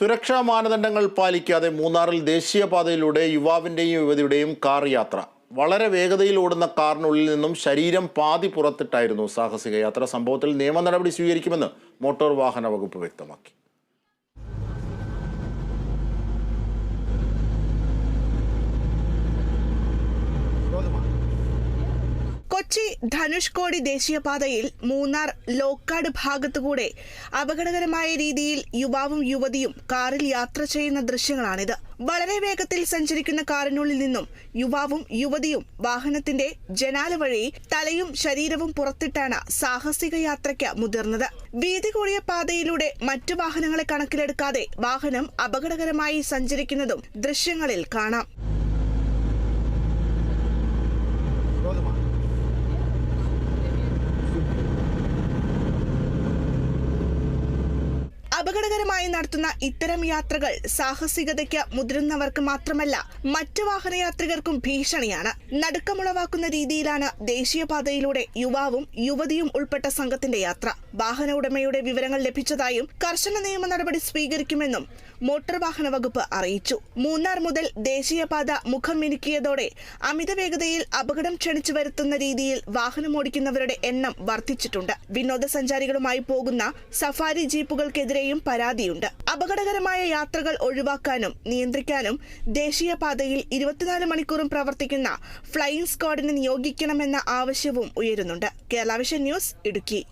സുരക്ഷാ മാനദണ്ഡങ്ങൾ പാലിക്കാതെ മൂന്നാറിൽ ദേശീയപാതയിലൂടെ യുവാവിന്റെയും യുവതിയുടെയും കാർ യാത്ര. വളരെ വേഗതയിൽ ഓടുന്ന കാറിനുള്ളിൽ നിന്നും ശരീരം പാതി പുറത്തിട്ടായിരുന്നു സാഹസിക യാത്ര. സംഭവത്തിൽ നിയമ നടപടി സ്വീകരിക്കുമെന്ന് മോട്ടോർ വാഹന വകുപ്പ് വ്യക്തമാക്കി. കൊച്ചി ധനുഷ്കോടി ദേശീയപാതയിൽ മൂന്നാർ ലോക്കാട് ഭാഗത്തുകൂടെ അപകടകരമായ രീതിയിൽ യുവാവും യുവതിയും കാറിൽ യാത്ര ചെയ്യുന്ന ദൃശ്യങ്ങളാണിത്. വളരെ വേഗത്തിൽ സഞ്ചരിക്കുന്ന കാറിനുള്ളിൽ നിന്നും യുവാവും യുവതിയും വാഹനത്തിന്റെ ജനാല വഴി തലയും ശരീരവും പുറത്തിട്ടാണ് സാഹസിക യാത്രയ്ക്ക് മുതിർന്നത്. വീതി കൂടിയ പാതയിലൂടെ മറ്റു വാഹനങ്ങളെ കണക്കിലെടുക്കാതെ വാഹനം അപകടകരമായി സഞ്ചരിക്കുന്നതും ദൃശ്യങ്ങളിൽ കാണാം. അപകടകരമായി നടത്തുന്ന ഇത്തരം യാത്രകൾ സാഹസികതയ്ക്ക് മുതിരുന്നവർക്ക് മാത്രമല്ല മറ്റു വാഹനയാത്രികർക്കും ഭീഷണിയാണ്. നടുക്കമുളവാക്കുന്ന രീതിയിലാണ് ദേശീയപാതയിലൂടെ യുവാവും യുവതിയും ഉൾപ്പെട്ട സംഘത്തിന്റെ യാത്ര. വാഹന ഉടമയുടെ വിവരങ്ങൾ ലഭിച്ചതായും കർശന നിയമ നടപടി സ്വീകരിക്കുമെന്നും മോട്ടോർ വാഹന വകുപ്പ് അറിയിച്ചു. മൂന്നാർ മുതൽ ദേശീയപാത മുഖം മിനുക്കിയതോടെ അമിത വേഗതയിൽ അപകടം ക്ഷണിച്ചു വരുത്തുന്ന രീതിയിൽ വാഹനമോടിക്കുന്നവരുടെ എണ്ണം വർദ്ധിച്ചിട്ടുണ്ട്. വിനോദസഞ്ചാരികളുമായി പോകുന്ന സഫാരി ജീപ്പുകൾക്കെതിരെയും പരാതിയുണ്ട്. അപകടകരമായ യാത്രകൾ ഒഴിവാക്കാനും നിയന്ത്രിക്കാനും ദേശീയപാതയിൽ ഇരുപത്തിനാല് മണിക്കൂറും പ്രവർത്തിക്കുന്ന ഫ്ലൈയിങ് സ്ക്വാഡിനെ നിയോഗിക്കണമെന്ന ആവശ്യവും ഉയരുന്നുണ്ട്. Kerala vision news Idukki.